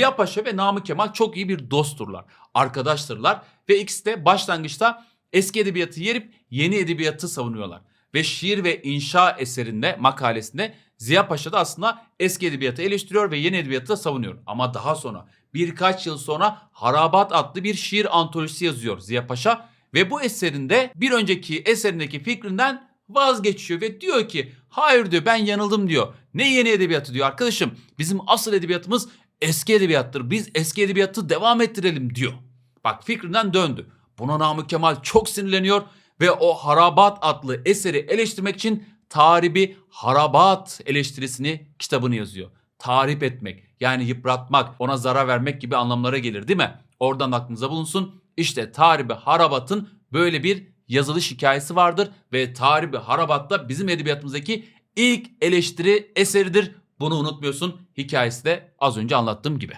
Ziya Paşa ve Namık Kemal çok iyi bir dostturlar. Arkadaştırlar ve ikisi de başlangıçta eski edebiyatı yerip yeni edebiyatı savunuyorlar. Ve şiir ve inşa eserinde makalesinde Ziya Paşa da aslında eski edebiyatı eleştiriyor ve yeni edebiyatı da savunuyor. Ama daha sonra birkaç yıl sonra Harabat adlı bir şiir antolojisi yazıyor Ziya Paşa. Ve bu eserinde bir önceki eserindeki fikrinden vazgeçiyor ve diyor ki hayır diyor ben yanıldım diyor. Ne yeni edebiyatı diyor arkadaşım bizim asıl edebiyatımız eski edebiyattır biz eski edebiyatı devam ettirelim diyor. Bak fikrinden döndü. Buna Namık Kemal çok sinirleniyor ve o Harabat adlı eseri eleştirmek için Taribi Harabat eleştirisini kitabını yazıyor. Tahrip etmek yani yıpratmak ona zarar vermek gibi anlamlara gelir değil mi? Oradan aklınıza bulunsun. İşte Taribi Harabat'ın böyle bir yazılış hikayesi vardır ve Taribi Harabat da bizim edebiyatımızdaki ilk eleştiri eseridir. Bunu unutmuyorsun. Hikayesi de az önce anlattığım gibi.